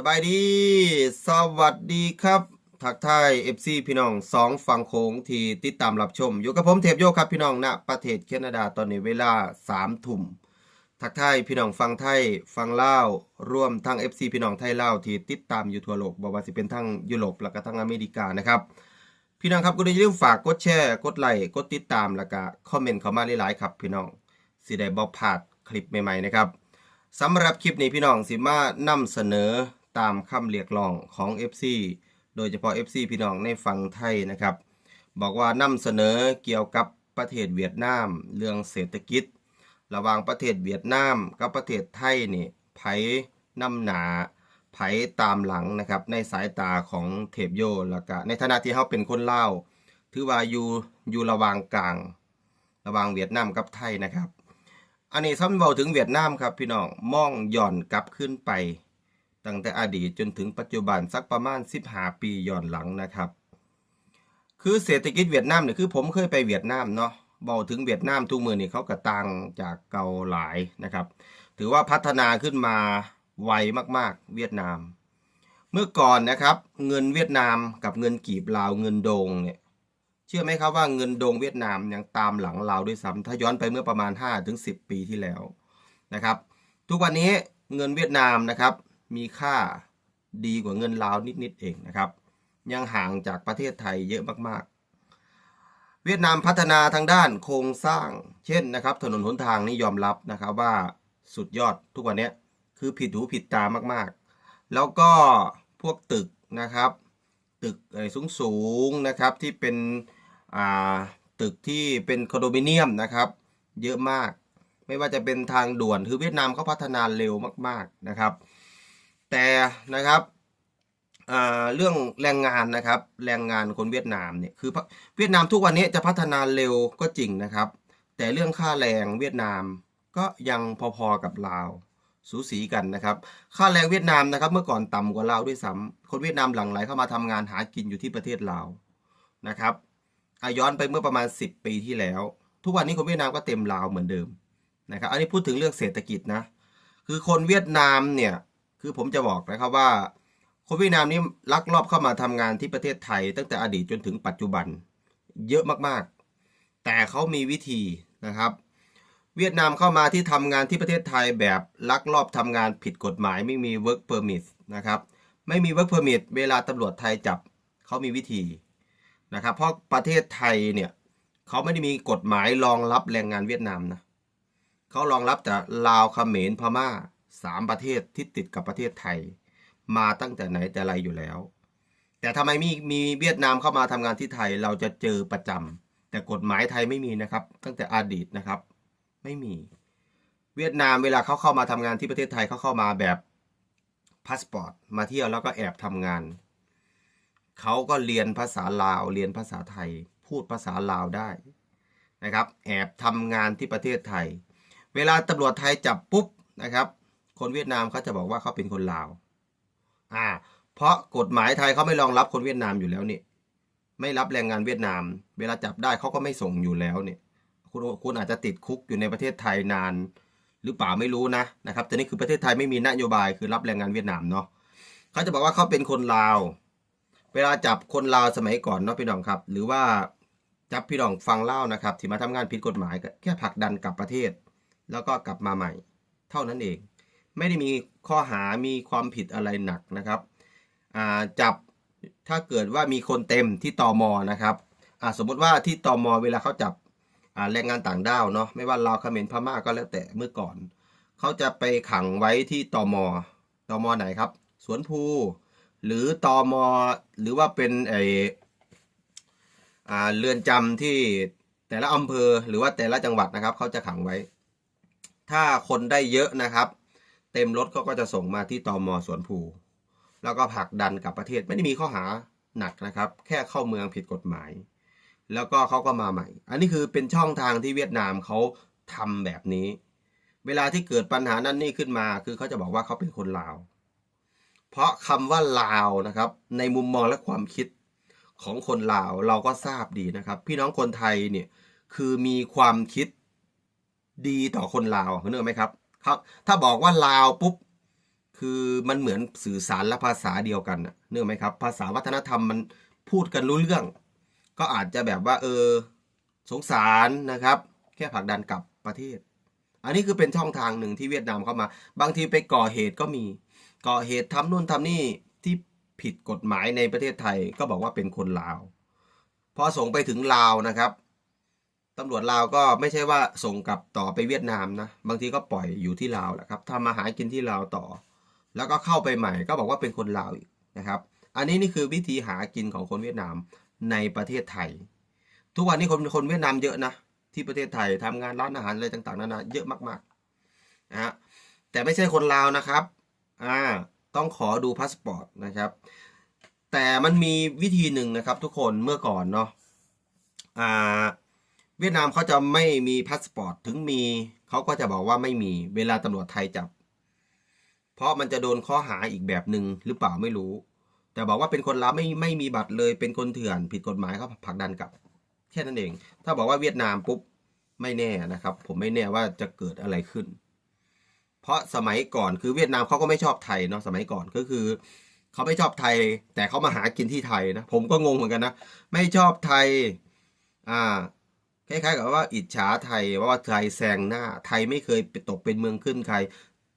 สบายดี สวัสดีครับทักทาย FC พี่น้องสองฝั่งโค้งที่ติดตามรับชม อยู่กับผมเทพโยครับพี่น้องณประเทศแคนาดาตอนนี้เวลา3ทุ่มทักทายพี่น้องฟังไทยฟังเล่าร่วมทั้ง FC พี่น้องไทยเล่าที่ติดตามอยู่ทั่วโลกบอกว่าสิเป็นทั้งยุโรปแล้วก็ทั้งอเมริกานะครับพี่น้องครับก็อย่าลืมฝากกดแชร์กดไลค์กดติดตามแล้วก็คอมเมนต์เข้ามาหลายๆครับ พี่น้องสิได้บ่พลาดคลิปใหม่ๆนะครับสำหรับคลิปนี้พี่น้องสิมานำเสนอ ตามคำเรียกร้องของ FC โดยเฉพาะ FC พี่น้องในฝั่งไทยนะครับ บอกว่านำเสนอเกี่ยวกับประเทศเวียดนาม เรื่องเศรษฐกิจ ระหว่างประเทศเวียดนามกับประเทศไทยนี่ไผนำหนาไผตามหลังนะครับ ในสายตาของเทพโยแล้วก็ในฐานะที่เขาเป็นคนเล่าถือว่าอยู่อยู่ระหว่างกลาง ระหว่างเวียดนามกับไทยนะครับ อันนี้ซ้ำเบาถึงเวียดนามครับพี่น้องมองย่อนกลับขึ้นไป ตั้งแต่อดีตจนถึงปัจจุบันสักประมาณ 15 ปีย้อนหลังนะครับ คือเศรษฐกิจเวียดนามเนี่ยคือผมเคยไปเวียดนามเนาะเบาถึงเวียดนามทุกมือนี่เขากระตังจากเกาหลายนะครับ ถือว่าพัฒนาขึ้นมาไวมากๆ เวียดนาม เมื่อก่อนนะครับ เงินเวียดนามกับเงินกีบลาวเงินโดงเนี่ยเชื่อไหมครับว่าเงินโดงเวียดนามยังตามหลังเราวด้วยซ้ำถ้าย้อนไปเมื่อประมาณ5-10 ปีที่แล้วนะครับ ทุกวันนี้เงินเวียดนามนะครับ มีค่าดีกว่าเงินลาวนิดๆเองนะครับ ยังห่างจากประเทศไทยเยอะมากๆ เวียดนามพัฒนาทางด้านโครงสร้าง เช่นนะครับ ถนนหนทางนี่ยอมรับนะครับว่าสุดยอดทุกวันนี้คือผิดหูผิดตามากๆ แล้วก็พวกตึกนะครับ ตึกสูงสูงๆนะครับที่เป็นตึกที่เป็นคอนโดมิเนียมนะครับ เยอะมาก ไม่ว่าจะเป็นทางด่วนคือเวียดนามเขาพัฒนาเร็วมาก ๆนะครับ แต่นะครับเรื่องแรงงานนะครับแรงงานคนเวียดนามเนี่ยคือเวียดนามทุกวันนี้จะพัฒนาเร็วก็จริงนะครับ แต่เรื่องค่าแรงเวียดนามก็ยังพอๆกับลาวสูสีกันนะครับ ค่าแรงเวียดนามนะครับ เมื่อก่อนต่ำกว่าลาวด้วยซ้ำคนเวียดนามหลั่งไหลเข้ามาทำงานหากินอยู่ที่ประเทศลาวนะครับอาย้อนไปเมื่อประมาณ 10 ปีที่แล้ว ทุกวันนี้คนเวียดนามก็เต็มลาวเหมือนเดิมนะครับ อันนี้พูดถึงเรื่องเศรษฐกิจนะคือคนเวียดนามเนี่ย คือผมจะบอกนะครับว่าคนเวียดนามนี่ลักลอบเข้ามาทำงานที่ประเทศไทย ตั้งแต่อดีตจนถึงปัจจุบันเยอะมากๆ แต่เขามีวิธีนะครับ เวียดนามเข้ามาที่ทำงานที่ประเทศไทยแบบลักลอบทำงานผิดกฎหมายไม่มี work permit นะครับไม่มี work permit เวลาตำรวจไทยจับเขามีวิธีนะครับ เพราะประเทศไทยเนี่ยเขาไม่ได้มีกฎหมายรองรับแรงงานเวียดนามนะเขารองรับแต่ลาวเขมรพม่าสา มประเทศที่ติดกับประเทศไทย มาตั้งแต่ไหนแต่ไรอยู่แล้ว แต่ทำไมมีมีเวียดนามเข้ามาทำงานที่ไทยเราจะเจอประจำแต่กฎหมายไทยไม่มีนะครับ ตั้งแต่อดีตนะครับ ไม่มี เวียดนามเวลาเขาเข้ามาทำงานที่ประเทศไทยเขาเข้ามาแบบพาสปอร์ตมาเที่ยวแล้วก็แอบทำงานเขาก็เรียนภาษาลาวเรียนภาษาไทย พูดภาษาลาวได้นะครับ แอบทำงานที่ประเทศไทย เวลาตำรวจไทยจับปุ๊บนะครับ คนเวียดนามเขาจะบอกว่าเขาเป็นคนลาว อ่า เพราะกฎหมายไทยเขาไม่รองรับคนเวียดนามอยู่แล้วนี่ ไม่รับแรงงานเวียดนาม เวลาจับได้เขาก็ไม่ส่งอยู่แล้วเนี่ย คุณคุณอาจจะติดคุกอยู่ในประเทศไทยนาน หรือเปล่าไม่รู้นะนะครับแต่นี่คือประเทศไทยไม่มีนโยบายคือรับแรงงานเวียดนามเนาะเขาจะบอกว่าเขาเป็นคนลาว เวลาจับคนลาวสมัยก่อนเนาะพี่น้องครับ หรือว่าจับพี่น้องฟังเล่านะครับที่มาทำงานผิดกฎหมายแค่ผลักดันกลับประเทศ แล้วก็กลับมาใหม่ เท่านั้นเอง ไม่ได้มีข้อหามีความผิดอะไรหนักนะครับจับถ้าเกิดว่ามีคนเต็มที่ตอมอนะครับสมมติว่าที่ตอมอเวลาเขาจับแรงงานต่างด้าวเนาะไม่ว่าลาวเขมรพม่าก็แล้วแต่เมื่อก่อน เขาจะไปขังไว้ที่ตอมตอมไหนครับ สวนภูหรือตอมหรือว่าเป็นไออ่าเรือนจำที่แต่ละอำเภอหรือว่าแต่ละจังหวัดนะครับ เขาจะขังไว้ ถ้าคนได้เยอะนะครับ เต็มรถเขาก็จะส่งมาที่ตอมอสวนภู แล้วก็ผลักดันกลับประเทศไม่ได้มีข้อหาหนักนะครับ แค่เข้าเมืองผิดกฎหมาย แล้วก็เขาก็มาใหม่ อันนี้คือเป็นช่องทางที่เวียดนามเขาทำแบบนี้ เวลาที่เกิดปัญหานั่นนี่ขึ้นมา คือเขาจะบอกว่าเขาเป็นคนลาว เพราะคำว่าลาวนะครับ ในมุมมองและความคิดของคนลาวเราก็ทราบดีนะครับ พี่น้องคนไทยเนี่ยคือมีความคิดดีต่อคนลาวเห็นไหมครับ ครับถ้าบอกว่าลาวปุ๊บคือมันเหมือนสื่อสารและภาษาเดียวกันเนื่องไหมครับ ภาษาวัฒนธรรมมันพูดกันรู้เรื่อง ก็อาจจะแบบว่า เออ สงสารนะครับ แค่ผลักดันกลับประเทศ อันนี้คือเป็นช่องทางหนึ่งที่เวียดนามเข้ามา บางทีไปก่อเหตุก็มี ก่อเหตุทำนู่นทำนี่ที่ผิดกฎหมายในประเทศไทยก็บอกว่าเป็นคนลาว พอส่งไปถึงลาวนะครับ ตำรวจลาวก็ไม่ใช่ว่าส่งกลับต่อไปเวียดนามนะ บางทีก็ปล่อยอยู่ที่ลาวแหละครับทำมาหากินที่ลาวต่อ แล้วก็เข้าไปใหม่ก็บอกว่าเป็นคนลาวอีกนะครับ อันนี้นี่คือวิธีหากินของคนเวียดนามในประเทศไทย ทุกวันนี้คนคนเวียดนามเยอะนะที่ประเทศไทยทำงานร้านอาหารอะไรต่างๆนานาเยอะมากๆนะฮะแต่ไม่ใช่คนลาวนะครับอ่าต้องขอดูพาสปอร์ตนะครับ แต่มันมีวิธีหนึ่งนะครับทุกคนเมื่อก่อนเนาะอ่า เวียดนามเขาจะไม่มีพาสปอร์ตถึงมีเขาก็จะบอกว่าไม่มีเวลาตำรวจไทยจับ เพราะมันจะโดนข้อหาอีกแบบหนึ่งหรือเปล่าไม่รู้ แต่บอกว่าเป็นคนลาวไม่ไม่มีบัตรเลย เป็นคนเถื่อนผิดกฎหมายเขาผลักดันกลับแค่นั้นเอง ถ้าบอกว่าเวียดนามปุ๊บไม่แน่นะครับ ผมไม่แน่ว่าจะเกิดอะไรขึ้น เพราะสมัยก่อนคือเวียดนามเขาก็ไม่ชอบไทยเนาะสมัยก่อนก็คือเขาไม่ชอบไทย แต่เขามาหากินที่ไทยนะผมก็งงเหมือนกันนะไม่ชอบไทยอ่า คล้ายๆกับว่าอิจฉาไทยว่าไทยแซงหน้า ไทยไม่เคยตกเป็นเมืองขึ้นใคร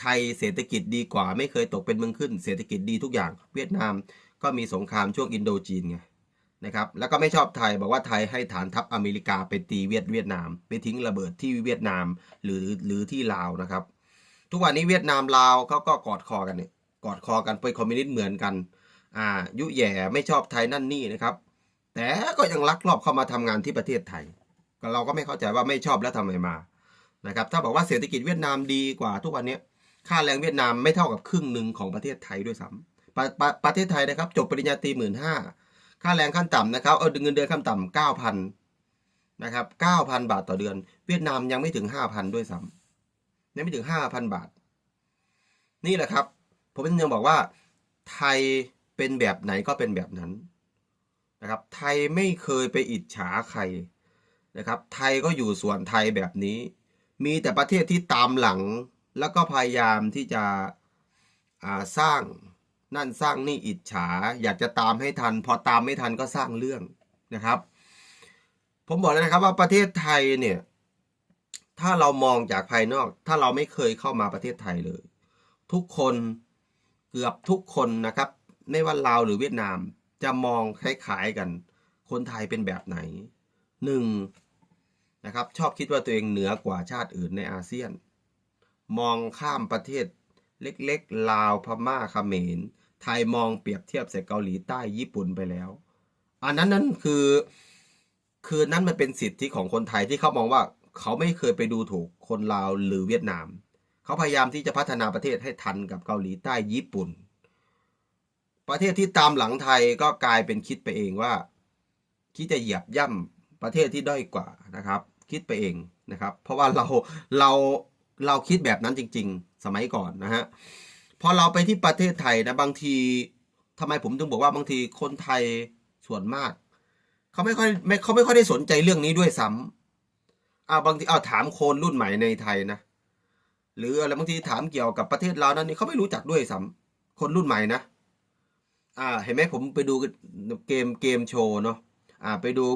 ไทยเศรษฐกิจดีกว่า ไม่เคยตกเป็นเมืองขึ้น เศรษฐกิจดีทุกอย่าง เวียดนามก็มีสงครามช่วงอินโดจีนไงนะครับแล้วก็ไม่ชอบไทยบอกว่าไทยให้ฐานทัพอเมริกาไปตีเวียดเวียดนาม ไปทิ้งระเบิดที่เวียดนามหรือหรือที่ลาวนะครับ ทุกวันนี้เวียดนามลาวเขาก็กอดคอกันเนี่ยกอดคอกันเป็นคอมมิวนิสต์เหมือนกันอ่ายุแย่ไม่ชอบไทยนั่นนี่นะครับ แต่ก็ยังลักลอบเข้ามาทำงานที่ประเทศไทย เราก็ไม่เข้าใจว่าไม่ชอบแล้วทำไมมานะครับถ้าบอกว่าเศรษฐกิจเวียดนามดีกว่าทุกวันนี้ค่าแรงเวียดนามไม่เท่ากับครึ่งหนึ่งของประเทศไทยด้วยซ้ำประปประเทศไทยนะครับ จบปริญญาตรีหมื่นห้าค่าแรงขั้นต่ำนะครับเอาเงินเดือนขั้นต่ำเก้าพันนะครับเก้าพันบาทต่อเดือน เวียดนามยังไม่ถึงห้าพันด้วยซ้ำยังไม่ถึงห้าพันบาท นี่แหละครับ ผมยังบอกว่า ไทยเป็นแบบไหนก็เป็นแบบนั้นนะครับ ไทยไม่เคยไปอิจฉาใคร นะครับ ไทยก็อยู่ส่วนไทยแบบนี้ มีแต่ประเทศที่ตามหลัง แล้วก็พยายามที่จะสร้างนั่นสร้างนี่อิจฉา อยากจะตามให้ทัน พอตามไม่ทันก็สร้างเรื่องนะครับ ผมบอกเลยนะครับว่าประเทศไทยเนี่ยถ้าเรามองจากภายนอก ถ้าเราไม่เคยเข้ามาประเทศไทยเลย ทุกคนเกือบทุกคนนะครับ ไม่ว่าลาวหรือเวียดนามจะมองคล้ายๆกัน คนไทยเป็นแบบไหน หนึ่งนะครับชอบคิดว่าตัวเองเหนือกว่าชาติอื่นในอาเซียน มองข้ามประเทศเล็กๆ ลาวพม่าเขมร ไทยมองเปรียบเทียบใส่เกาหลีใต้ญี่ปุ่นไปแล้ว อันนั้นนั่นคือ คือนั่นมันเป็นสิทธิของคนไทยที่เขามองว่าเขาไม่เคยไปดูถูกคนลาวหรือเวียดนาม เขาพยายามที่จะพัฒนาประเทศให้ทันกับเกาหลีใต้ญี่ปุ่น ประเทศที่ตามหลังไทยก็กลายเป็นคิดไปเองว่า คิดจะเหยียบย่ำ ประเทศที่ด้อยกว่านะครับ คิดไปเองนะครับ เพราะว่าเราเราเราคิดแบบนั้นจริง ๆ สมัยก่อนนะฮะพอเราไปที่ประเทศไทยนะบางทีทำไมผมถึงบอกว่าบางทีคนไทยส่วนมากเขาไม่ค่อยไม่เขาไม่ค่อยได้สนใจเรื่องนี้ด้วยซ้ำอ่าบางทีเอาถามคนรุ่นใหม่ในไทยนะหรืออะไรบางทีถามเกี่ยวกับประเทศเรานั้นนี่เขาไม่รู้จักด้วยซ้ำคนรุ่นใหม่นะ อ่า เห็นไหมผมไปดูเกมเกมโชว์เนาะ ไปดู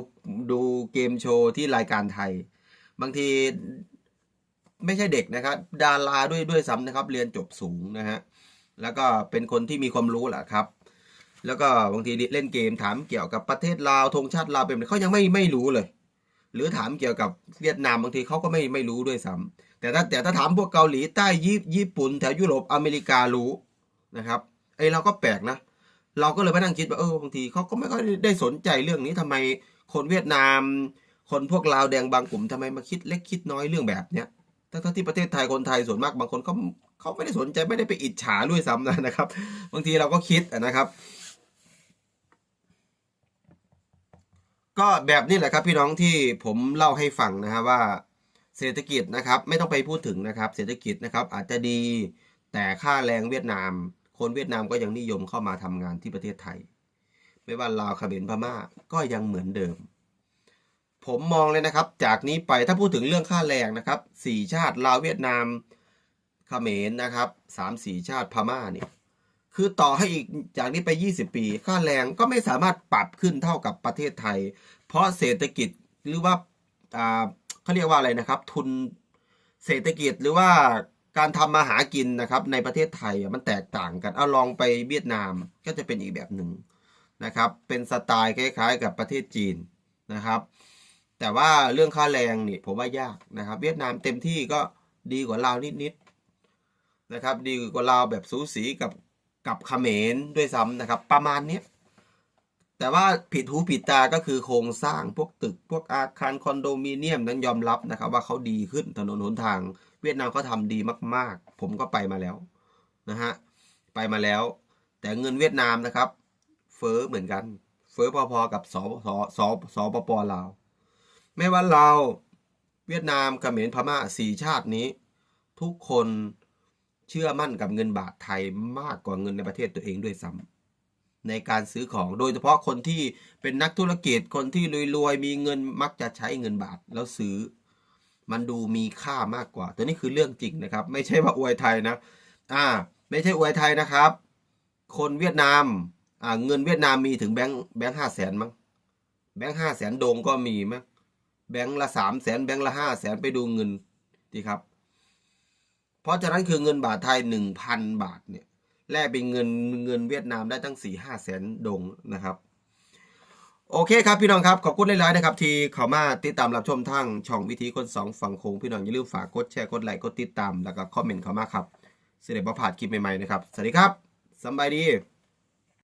ดูเกมโชว์ที่รายการไทย บางทีไม่ใช่เด็กนะครับ ดาราด้วยด้วยซ้ำนะครับ เรียนจบสูงนะฮะแล้วก็เป็นคนที่มีความรู้แหละครับ แล้วก็บางทีเล่นเกมถามเกี่ยวกับประเทศลาวธงชาติลาวเป็นเขายังไม่ไม่รู้เลย หรือถามเกี่ยวกับเวียดนามบางทีเขาก็ไม่ไม่รู้ด้วยซ้ำแต่ถ้าแต่ถ้าถามพวกเกาหลีใต้ญี่ญี่ปุ่นแถวยุโรปอเมริการู้นะครับไอเราก็แปลกนะ เราก็เลยมานั่งคิดว่าเออบางทีเขาก็ไม่ค่อยได้สนใจเรื่องนี้ทำไมคนเวียดนาม คนพวกลาวแดงบางกลุ่มทำไมมาคิดเล็กคิดน้อยเรื่องแบบเนี้ยทั้งที่ประเทศไทยคนไทยส่วนมากบางคนเขาเขาไม่ได้สนใจไม่ได้ไปอิจฉาด้วยซ้ำนะนะครับ บางทีเราก็คิดนะครับ ก็แบบนี้แหละครับพี่น้องที่ผมเล่าให้ฟังนะฮะว่าเศรษฐกิจนะครับ ไม่ต้องไปพูดถึงนะครับ เศรษฐกิจนะครับอาจจะดีแต่ค่าแรงเวียดนาม คนเวียดนามก็ยังนิยมเข้ามาทำงานที่ประเทศไทย ไม่ว่าลาวเขมรพม่าก็ยังเหมือนเดิม ผมมองเลยนะครับ จากนี้ไปถ้าพูดถึงเรื่องค่าแรงนะครับสี่ชาติลาวเวียดนามเขมรนะครับสามสี่ชาติพม่าเนี่ยคือต่อให้อีกจากนี้ไป 20 ปี ค่าแรงก็ไม่สามารถปรับขึ้นเท่ากับประเทศไทย เพราะเศรษฐกิจหรือว่าอ่าเขาเรียกว่าอะไรนะครับ ทุนเศรษฐกิจหรือว่า การทำมาหากินนะครับในประเทศไทยมันแตกต่างกันเอาลองไปเวียดนามก็จะเป็นอีกแบบหนึ่งนะครับ เป็นสไตล์คล้ายๆ กับประเทศจีนนะครับ แต่ว่าเรื่องค่าแรงนี่ผมว่ายากนะครับ เวียดนามเต็มที่ก็ดีกว่าลาวนิดๆนะครับ ดีกว่าลาวแบบสูสีกับกับเขมรด้วยซ้ำนะครับ ประมาณนี้ แต่ว่าผิดหูผิดตาก็คือโครงสร้างพวกตึก พวกอาคารคอนโดมิเนียมนั้นยอมรับนะครับ ว่าเขาดีขึ้นถนนหนทาง เวียดนามเขาทำดีมาก ๆ ผมก็ไปมาแล้วนะฮะไปมาแล้ว แต่เงินเวียดนามนะครับ เฟ้อเหมือนกัน เฟ้อพอๆกับสสสสปปลาวไม่ว่าเราเวียดนามเขมรพม่าสี่ชาตินี้ ทุกคนเชื่อมั่นกับเงินบาทไทยมากกว่าเงินในประเทศตัวเองด้วยซ้ำ ในการซื้อของ โดยเฉพาะคนที่เป็นนักธุรกิจคนที่รวยๆมีเงินมักจะใช้เงินบาทแล้วซื้อ มันดูมีค่ามากกว่า ตัวนี้คือเรื่องจริงนะครับ ไม่ใช่ว่าอวยไทยนะอ่า ไม่ใช่อวยไทยนะครับ คนเวียดนามอ่าเงินเวียดนามมีถึงแบงค์แบงค์ห้าแสนมั้งแบงค์ห้าแสนโดงก็มีมั้งแบงค์ละสามแสนแบงค์ละห้าแสนไปดูเงินดีครับ เพราะฉะนั้นคือเงินบาทไทยหนึ่งพันบาทเนี่ย แลกเป็นเงินเงินเวียดนามได้ตั้งสี่ห้าแสนดงนะครับ โอเคครับพี่น้องครับ ขอบคุณหลายๆนะครับ ที่เข้ามาติดตามรับชมทั้งช่องวิธีคนสองฝั่งโค้งพี่น้องอย่าลืมฝากกดแชร์กดไลค์กดติดตามแล้วก็คอมเมนต์เข้ามาครับเสด็จประพาดคลิปใหม่ๆนะครับสวัสดีครับสบายดี